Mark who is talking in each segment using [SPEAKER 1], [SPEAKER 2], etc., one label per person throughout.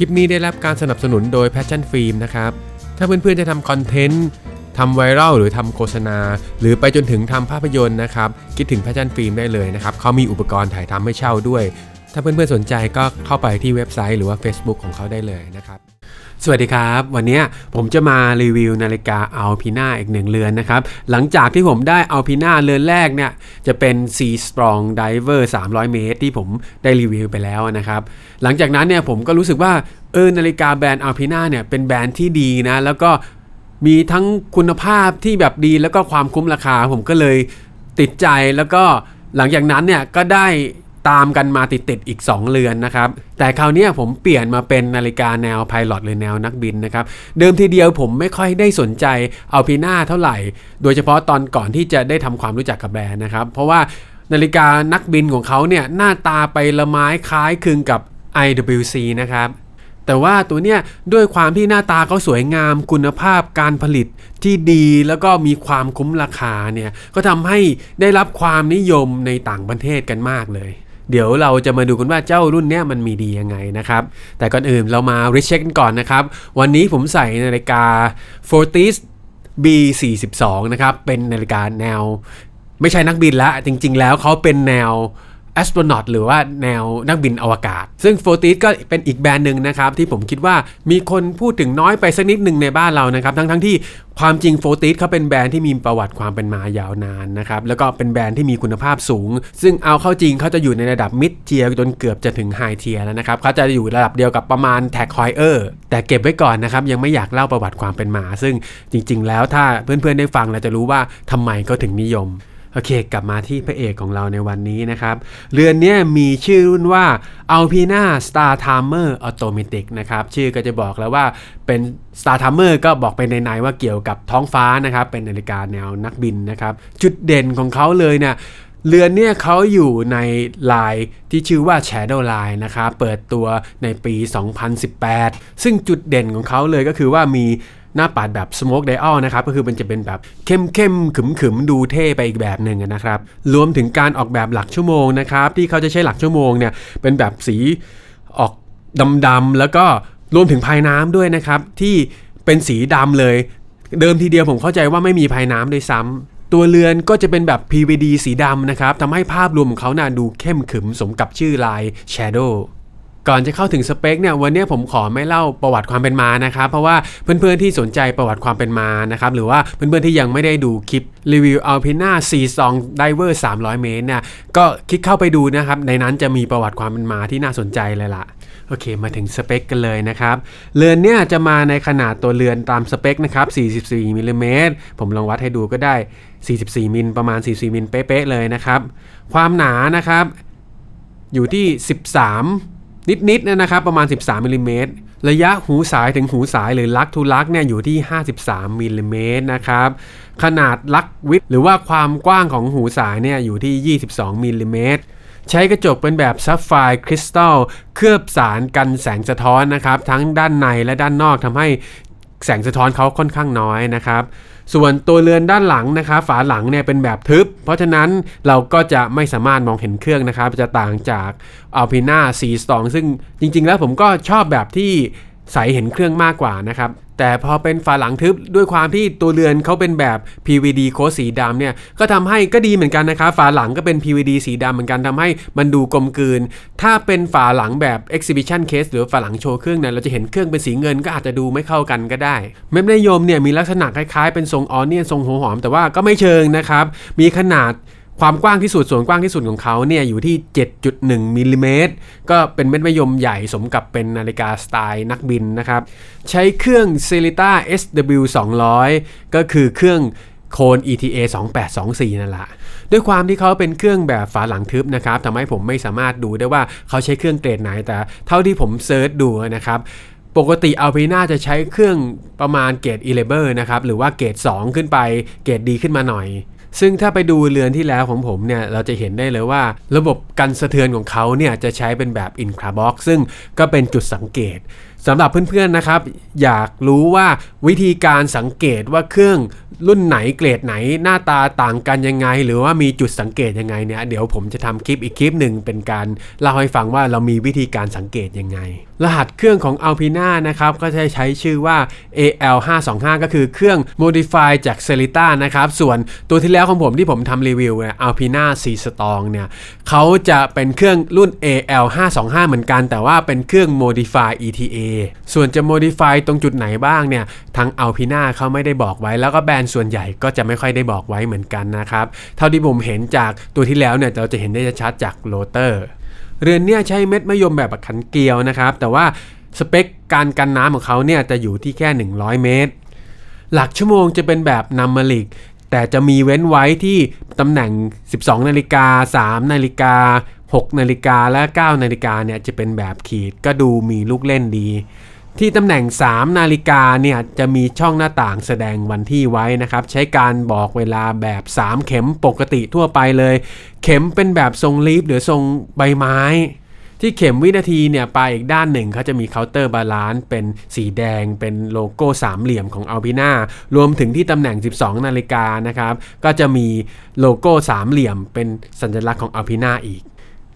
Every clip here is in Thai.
[SPEAKER 1] คลิปนี้ได้รับการสนับสนุนโดย Passion Film นะครับ ถ้าเพื่อนๆจะทำคอนเทนต์ทำไวรัลหรือทำโฆษณา หรือไปจนถึงทำภาพยนตร์นะครับ คิดถึง Passion Film ได้เลยนะครับเขามีอุปกรณ์ถ่ายทำให้เช่าด้วย ถ้าเพื่อนๆสนใจก็เข้าไปที่เว็บไซต์หรือว่า Facebook ของเขาได้เลยนะครับ สวัสดีครับ วันนี้ผมจะมารีวิวนาฬิกาอัลพีนาอีกหนึ่งเรือนนะครับ หลังจากที่ผมได้อัลพีนาเรือนแรกเนี่ย จะเป็น C Strong Diver 300 เมตร ที่ผมได้รีวิวไปแล้วนะครับ หลังจากนั้นเนี่ยผมก็รู้สึกว่า เออนาฬิกาแบรนด์อัลพีนาเนี่ย เป็นแบรนด์ที่ดีนะ แล้วก็มีทั้งคุณภาพที่แบบดีแล้วก็ความคุ้มราคาผมก็เลยติดใจแล้วก็หลังจากนั้นเนี่ยก็ได้ ตามกันมาติดๆอีก 2 เรือนนะครับ แต่คราวนี้ผมเปลี่ยนมาเป็นนาฬิกาแนวไพลอตหรือแนวนักบินนะครับ เดิมทีเดียวผมไม่ค่อยได้สนใจเอาพีน่าเท่าไหร่ โดยเฉพาะตอนก่อนที่จะได้ทำความรู้จักกับแบรนด์นะครับ เพราะว่านาฬิกานักบินของเขาเนี่ยหน้าตาไปละไม้คล้ายคลึงกับ IWC นะครับแต่ว่าตัวเนี้ยด้วยความที่หน้าตาเขาสวยงามคุณภาพการผลิตที่ดีแล้วก็มีความคุ้มราคาเนี่ยก็ทำให้ได้รับความนิยมในต่างประเทศกันมากเลย เดี๋ยวเราจะมาดูกันว่าเจ้ารุ่นเนี้ยมันมีดียังไงนะครับ แต่ก่อนอื่นเรามารีเช็คกันก่อนนะครับ วันนี้ผมใส่นาฬิกา Fortis B42 นะครับ เป็นนาฬิกาแนว ไม่ใช่นักบินละจริง ๆ แล้วเขาเป็นแนว a s t r o n a u t หรือว่าแนวนักบินอวกาศ ซึ่ง f o r t i s ก็เป็นอีกแบรนด์หนึ่งนะครับที่ผมคิดว่ามีคนพูดถึงน้อยไปสักนิดหนึ่งในบ้านเรานะครับ ทั้งๆทที่ความจริง f o r t i s เขาเป็นแบรนด์ที่มีประวัติความเป็นมายาวนานนะครับแล้วก็เป็นแบรนด์ที่มีคุณภาพสูง ซึ่งเอาเข้าจริงเขาจะอยู่ในระดับมิดเทียร์จนเกือบจะถึงไฮเทียร์แล้วนะครับเขาจะอยู่ระดับเดียวกับประมาณ Tag Heuer แต่เก็บไว้ก่อนนะครับยังไม่อยากเล่าประวัติความเป็นมา ซึ่งจริง ๆ แล้วถ้าเพื่อนๆได้ฟังเราจะรู้ว่าทำไมเขาถึงนิยม โอเค กลับมาที่พระเอกของเราในวันนี้นะครับ เรือนนี้มีชื่อรุ่นว่า Alpina Star Timer Automatic นะครับ ชื่อก็จะบอกแล้วว่าเป็น Star Timer ก็บอกไปในๆว่าเกี่ยวกับท้องฟ้านะครับ เป็นนาฬิกาแนวนักบินนะครับ จุดเด่นของเขาเลยเนี่ยเรือนเนี่ยเขาอยู่ในลายที่ชื่อว่า Shadow Line นะครับ เปิดตัวในปี 2018 ซึ่งจุดเด่นของเขาเลยก็คือว่ามี หน้าปัดแบบ Smoke Dial นะครับก็คือมันจะเป็นแบบเข้มเข้มขึมขึมดูเท่ไปอีกแบบหนึ่งนะครับรวมถึงการออกแบบหลักชั่วโมงนะครับที่เขาจะใช้หลักชั่วโมงเนี่ยเป็นแบบสีออกดำๆแล้วก็รวมถึงภายน้ำด้วยนะครับที่เป็นสีดำเลย เดิมทีเดียวผมเข้าใจว่าไม่มีภายน้ำด้วยซ้ำตัวเรือนก็จะเป็นแบบ PVD สีดำนะครับทำให้ภาพรวมของเขาน่าดูเข้มขึมสมกับชื่อลาย Shadow ก่อนจะเข้าถึงสเปคเนี่ยวันนี้ผมขอไม่เล่าประวัติความเป็นมานะครับเพราะว่าเพื่อนๆที่สนใจประวัติความเป็นมานะครับหรือว่าเพื่อนๆที่ยังไม่ได้ดูคลิปรีวิว Alpina C Song Diver 300 เมตรเนี่ยก็คลิกเข้าไปดูนะครับในนั้นจะมีประวัติความเป็นมาที่น่าสนใจเลยล่ะโอเค มาถึงสเปคกันเลยนะครับ เรือนเนี่ยจะมาในขนาดตัวเรือนตามสเปคนะครับ 44มิลลิเมตร ผมลองวัดให้ดูก็ได้ 44 มิลประมาณ 44 มิลเป๊ะๆเลยนะครับ ความหนานะครับ อยู่ที่ 13 นิดๆนะครับประมาณ 13มิลลิเมตรระยะหูสายถึงหูสายหรือลักทูลักเนี่ยอยู่ที่ 53มิลลิเมตรนะครับขนาดลักวิดหรือว่าความกว้างของหูสายเนี่ยอยู่ที่ 22มิลลิเมตรใช้กระจกเป็นแบบซับไฟร์คริสตัลเคลือบสารกันแสงสะท้อนนะครับ ทั้งด้านในและด้านนอกทำให้แสงสะท้อนเขาค่อนข้างน้อยนะครับ ส่วนตัวเรือนด้านหลังนะครับฝาหลังเนี่ยเป็นแบบทึบ เพราะฉะนั้นเราก็จะไม่สามารถมองเห็นเครื่องนะครับจะต่างจาก Alpina C Strong ซึ่งจริง ๆ แล้วผมก็ชอบแบบที่ ใสเห็นเครื่องมากกว่านะครับแต่พอเป็นฝาหลังทึบด้วยความที่ตัวเรือนเขาเป็นแบบ PVD โค้ดสีดำเนี่ยก็ทำให้ก็ดีเหมือนกันนะครับฝาหลังก็เป็น PVD สีดำเหมือนกันทำให้มันดูกลมกลืน ถ้าเป็นฝาหลังแบบ Exhibition Case หรือฝาหลังโชว์เครื่องเนี่ยเราจะเห็นเครื่องเป็นสีเงินก็อาจจะดูไม่เข้ากันก็ได้ เม็ดนยมเนี่ยมีลักษณะคล้ายๆ เป็นทรงออเนียนทรงหัวหอมแต่ว่าก็ไม่เชิงนะครับมีขนาด ความกว้างที่สุดส่วนกว้างที่สุดของเขาเนี่ยอยู่ที่ 7.1มิลลิเมตรก็เป็นเม็ดมะยมใหญ่สมกับเป็นนาฬิกาสไตล์นักบินนะครับ ใช้เครื่อง c e l i t a SW 200ก็คือเครื่องโคน ETA 2824 นั่นแหละด้วยความที่เขาเป็นเครื่องแบบฝาหลังทึบนะครับทำให้ผมไม่สามารถดูได้ว่าเขาใช้เครื่องเกรดไหนแต่เท่าที่ผมเซิร์ชดูนะครับปกติอัลพีน่าจะใช้เครื่องประมาณเกรด e l e v e r นะครับหรือว่าเกรด2 ขึ้นไปเกรดดีขึ้นมาหน่อย ซึ่งถ้าไปดูเรือนที่แล้วของผมเนี่ยเราจะเห็นได้เลยว่า ระบบกันสะเทือนของเขาเนี่ยจะใช้เป็นแบบ Infrabox ซึ่งก็เป็นจุดสังเกต สำหรับเพื่อนๆนะครับ อยากรู้ว่าวิธีการสังเกตว่าเครื่องรุ่นไหนเกรดไหนหน้าตาต่างกันยังไง หรือว่ามีจุดสังเกตยังไงเนี่ยเดี๋ยวผมจะทำคลิปอีกคลิปหนึ่งเป็นการเล่าให้ฟังว่าเรามีวิธีการสังเกตยังไง รหัสเครื่องของ Alpina นะครับก็จะใช้ชื่อว่า AL525 ก็คือเครื่อง modify จาก Celita นะครับส่วนตัวที่แล้วของผมที่ผมทำรีวิวเนี่ย Alpina C Strong เนี่ยเขาจะเป็นเครื่องรุ่น AL525 เหมือนกัน แต่ว่าเป็นเครื่อง modify ETA ส่วนจะ modify ตรงจุดไหนบ้างเนี่ยทาง Alpina เขาไม่ได้บอกไว้แล้วก็แบรนด์ส่วนใหญ่ก็จะไม่ค่อยได้บอกไว้เหมือนกันนะครับ เท่าที่ผมเห็นจากตัวที่แล้วเนี่ยเราจะเห็นได้ชัดจากโรเตอร์เรือนเนี่ยใช้เม็ดมะยมแบบขันเกลียวนะครับ แต่ว่าสเปคการกันน้ำของเขาเนี่ยจะอยู่ที่แค่ 100 เมตร หลักชั่วโมงจะเป็นแบบนัมเมริกแต่จะมีเว้นไว้ที่ตำแหน่ง 12 นาฬิกา 3 นาฬิกา 6นาฬิกาและ9นาฬิกาเนี่ยจะเป็นแบบขีดก็ดูมีลูกเล่นดี ที่ตำแหน่ง 3 นาฬิกาเนี่ยจะมีช่องหน้าต่างแสดงวันที่ไว้นะครับ ใช้การบอกเวลาแบบ 3 เข็มปกติทั่วไปเลย เข็มเป็นแบบทรงลีฟหรือทรงใบไม้ ที่เข็มวินาทีเนี่ยไปอีกด้านหนึ่งเขาจะมีเคาน์เตอร์บาลานซ์เป็นสีแดงเป็นโลโก้สามเหลี่ยมของ Alpina รวมถึงที่ตำแหน่ง 12 นาฬิกานะครับ ก็จะมีโลโก้สามเหลี่ยมเป็นสัญลักษณ์ของ Alpina อีก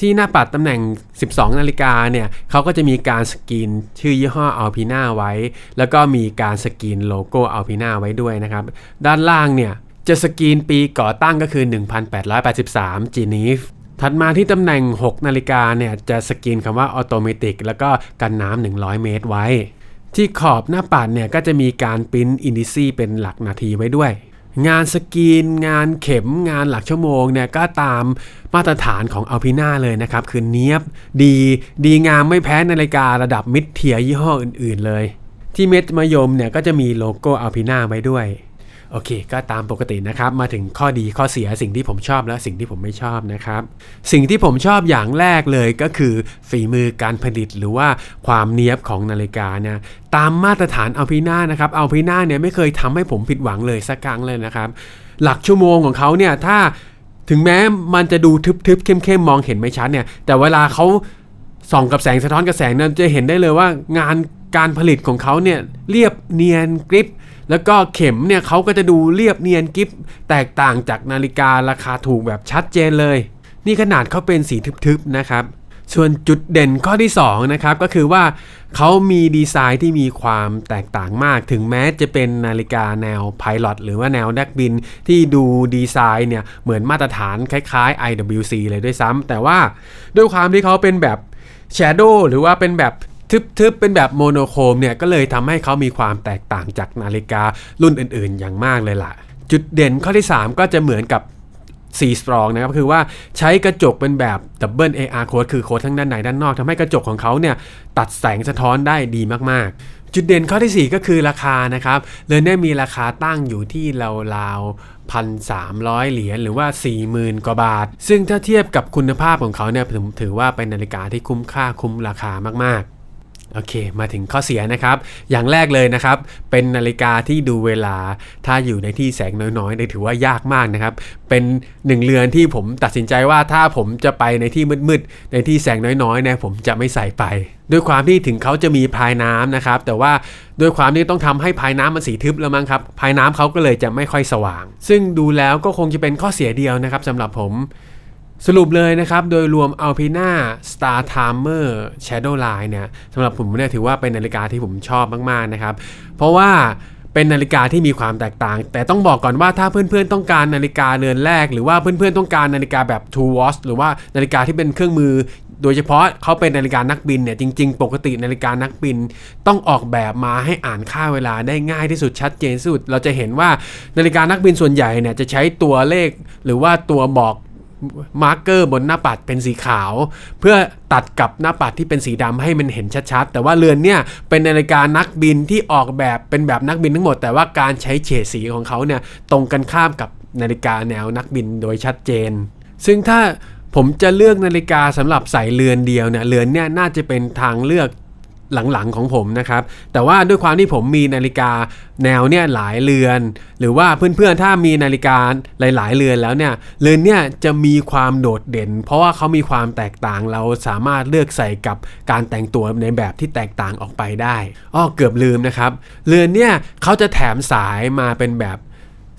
[SPEAKER 1] ที่หน้าปัดตำแหน่ง 12 นาฬิกาเนี่ยเขาก็จะมีการสกรีนชื่อยี่ห้อ Alpina ไว้ แล้วก็มีการสกรีนโลโก้ Alpina ไว้ด้วยนะครับ ด้านล่างเนี่ยจะสกรีนปีก่อตั้งก็คือ 1883 จีนีฟถัดมาที่ตำแหน่ง 6 นาฬิกาเนี่ยจะสกรีนคำว่า Automatic แล้วก็กันน้ำ100 เมตรไว้ ที่ขอบหน้าปัดเนี่ยก็จะมีการปริ้นอินดิซีเป็นหลักนาทีไว้ด้วย งานสกรีน งานเข็มงานหลักชั่วโมงเนี่ยก็ตามมาตรฐานของอัลพิน่าเลยนะครับ คือเนี้ยบดีดีงามไม่แพ้นาฬิการะดับมิดเทียยี่ห้ออื่นๆเลย ที่เม็ดมะยมเนี่ยก็จะมีโลโก้อัลพิน่าไว้ด้วย โอเค ก็ตามปกตินะครับ มาถึงข้อดีข้อเสียสิ่งที่ผมชอบและสิ่งที่ผมไม่ชอบนะครับ สิ่งที่ผมชอบอย่างแรกเลยก็คือฝีมือการผลิตหรือว่าความเนียบของนาฬิกาเนี่ยตามมาตรฐานอัลพีนานะครับอัลพีนาเนี่ยไม่เคยทำให้ผมผิดหวังเลยสักครั้งเลยนะครับ หลักชั่วโมงของเขาเนี่ยถ้าถึงแม้มันจะดูทึบๆเข้มๆมองเห็นไม่ชัดเนี่ยแต่เวลาเขาส่องกับแสงสะท้อนกับแสงเนี่ยจะเห็นได้เลยว่างานการผลิตของเขาเนี่ยเรียบเนียนกริบ แล้วก็เข็มเนี่ยเขาก็จะดูเรียบเนียนกิฟแตกต่างจากนาฬิการาคาถูกแบบชัดเจนเลย นี่ขนาดเขาเป็นสีทึบๆนะครับส่วนจุดเด่นข้อที่2นะครับก็คือว่าเขามีดีไซน์ที่มีความแตกต่างมาก ถึงแม้จะเป็นนาฬิกาแนวพาย o t หรือว่าแนวนักบินที่ดูดีไซน์เนี่ยเหมือนมาตรฐานคล้ายๆ IWC เลยด้วยซ้ำแต่ว่าด้วยความที่เขาเป็นแบบ Shadow หรือว่าเป็นแบบ ทึบๆ เป็นแบบโมโนโครมเนี่ยก็เลยทำให้เขามีความแตกต่างจากนาฬิการุ่นอื่นๆ อย่างมากเลยล่ะ จุดเด่นข้อที่ 3 ก็จะเหมือนกับ C Strong นะครับคือว่าใช้กระจกเป็นแบบ Double AR Code คือโค้ดทั้งด้านในด้านนอกทำให้กระจกของเขาเนี่ยตัดแสงสะท้อนได้ดีมากๆ จุดเด่นข้อที่ 4 ก็คือราคานะครับเรนได้มีราคาตั้งอยู่ที่ราวๆพันสามร้อยเหรียญหรือว่า 40,000 กว่าบาท ซึ่งถ้าเทียบกับคุณภาพของเขาเนี่ยผมถือว่าเป็นนาฬิกาที่คุ้มค่าคุ้มราคามากๆ โอเค มาถึงข้อเสียนะครับ อย่างแรกเลยนะครับ เป็นนาฬิกาที่ดูเวลา ถ้าอยู่ในที่แสงน้อยๆเนี่ยถือว่ายากมากนะครับ เป็นหนึ่งเรือนที่ผมตัดสินใจว่าถ้าผมจะไปในที่มืดๆ ในที่แสงน้อยๆเนี่ยผมจะไม่ใส่ไป ด้วยความที่ถึงเขาจะมีพายน้ำนะครับ แต่ว่าด้วยความที่ต้องทำให้พายน้ำมันสีทึบแล้วมั้งครับ พายน้ำเขาก็เลยจะไม่ค่อยสว่าง ซึ่งดูแล้วก็คงจะเป็นข้อเสียเดียวนะครับสำหรับผม สรุปเลยนะครับ โดยรวม Alpina Star Timer Shadow Line เนี่ยสำหรับผมเนี่ยถือว่าเป็นนาฬิกาที่ผมชอบมาก ๆ นะครับ เพราะว่าเป็นนาฬิกาที่มีความแตกต่าง แต่ต้องบอกก่อนว่าถ้าเพื่อนๆต้องการนาฬิกาเรือนแรก หรือว่าเพื่อนๆต้องการนาฬิกาแบบ Two Watch หรือว่านาฬิกาที่เป็นเครื่องมือ โดยเฉพาะเขาเป็นนาฬิกานักบินเนี่ยจริงๆ ปกตินาฬิกานักบิน ต้องออกแบบมาให้อ่านค่าเวลาได้ง่ายที่สุดชัดเจนที่สุด เราจะเห็นว่านาฬิกานักบินส่วนใหญ่เนี่ยจะใช้ตัวเลข หรือว่าตัวบอก มาร์กเกอร์บนหน้าปัดเป็นสีขาว เพื่อตัดกับหน้าปัดที่เป็นสีดำให้มันเห็นชัดๆ แต่ว่าเรือนเนี่ยเป็นนาฬิกานักบินที่ออกแบบเป็นแบบนักบินทั้งหมด แต่ว่าการใช้เฉดสีของเขาเนี่ยตรงกันข้ามกับนาฬิกาแนวนักบินโดยชัดเจน ซึ่งถ้าผมจะเลือกนาฬิกาสำหรับใส่เรือนเดียวเนี่ยเรือนเนี่ยน่าจะเป็นทางเลือก หลังๆของผมนะครับ แต่ว่าด้วยความที่ผมมีนาฬิกาแนวเนี่ยหลายเรือน หรือว่าเพื่อนๆถ้ามีนาฬิกาหลาย ๆ เรือนแล้วเนี่ยเรือนเนี่ยจะมีความโดดเด่น เพราะว่าเขามีความแตกต่างเราสามารถเลือกใส่กับการแต่งตัวในแบบที่แตกต่างออกไปได้อ้อเกือบลืมนะครับ เรือนเนี่ยเขาจะแถมสายมาเป็นแบบ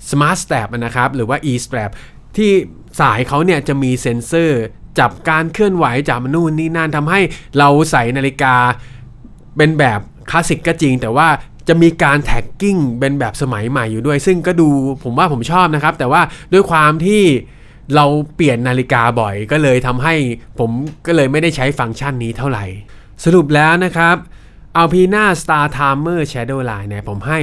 [SPEAKER 1] Smart Strap นะครับหรือว่า e-strap ที่สายเขาเนี่ยจะมีเซ็นเซอร์จับการเคลื่อนไหวจับนู่นนี่นั่นทำให้เราใส่นาฬิกา เป็นแบบคลาสสิกก็จริง แต่ว่าจะมีการแท็กกิ้งเป็นแบบสมัยใหม่อยู่ด้วย ซึ่งก็ดูผมว่าผมชอบนะครับ แต่ว่าด้วยความที่เราเปลี่ยนนาฬิกาบ่อยก็เลยทำให้ผมก็เลยไม่ได้ใช้ฟังก์ชันนี้เท่าไหร่ สรุปแล้วนะครับ Alpina Star Timer Shadow Line เนี่ยผมให้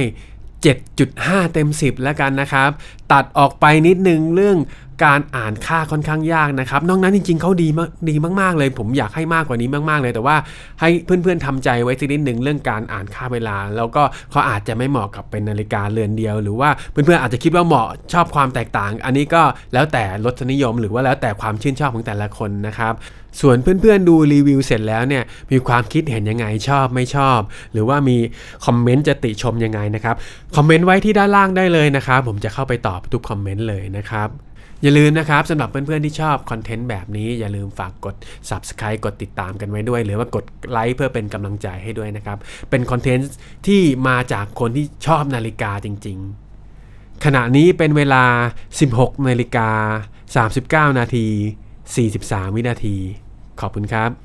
[SPEAKER 1] 7.5 เต็ม 10 แล้วกันนะครับ ตัดออกไปนิดนึงเรื่อง การอ่านค่าค่อนข้างยากนะครับ นอกนั้นจริงๆเขาดีมากดีมากๆเลย ผมอยากให้มากกว่านี้มาก ๆ เลย แต่ว่าให้เพื่อนๆทำใจไว้สักนิดหนึ่งเรื่องการอ่านค่าเวลา แล้วก็เขาอาจจะไม่เหมาะกับเป็นนาฬิกาเรือนเดียว หรือว่าเพื่อนๆอาจจะคิดว่าเหมาะชอบความแตกต่าง อันนี้ก็แล้วแต่รสนิยม หรือว่าแล้วแต่ความชื่นชอบของแต่ละคนนะครับส่วนเพื่อนๆดูรีวิวเสร็จแล้วเนี่ยมีความคิดเห็นยังไงชอบไม่ชอบ หรือว่ามีคอมเมนต์จะติชมยังไงนะครับคอมเมนต์ไว้ที่ด้านล่างได้เลยนะครับผมจะเข้าไปตอบทุกคอมเมนต์เลยนะครับ อย่าลืมนะครับสำหรับเพื่อนๆที่ชอบคอนเทนต์แบบนี้ อย่าลืมฝากกด subscribe กดติดตามกันไว้ด้วย หรือว่ากดไลค์เพื่อเป็นกำลังใจให้ด้วยนะครับ เป็นคอนเทนต์ที่มาจากคนที่ชอบนาฬิกาจริง ๆ ขณะนี้เป็นเวลา 16นาฬิกา39 นาที 43 วินาที ขอบคุณครับ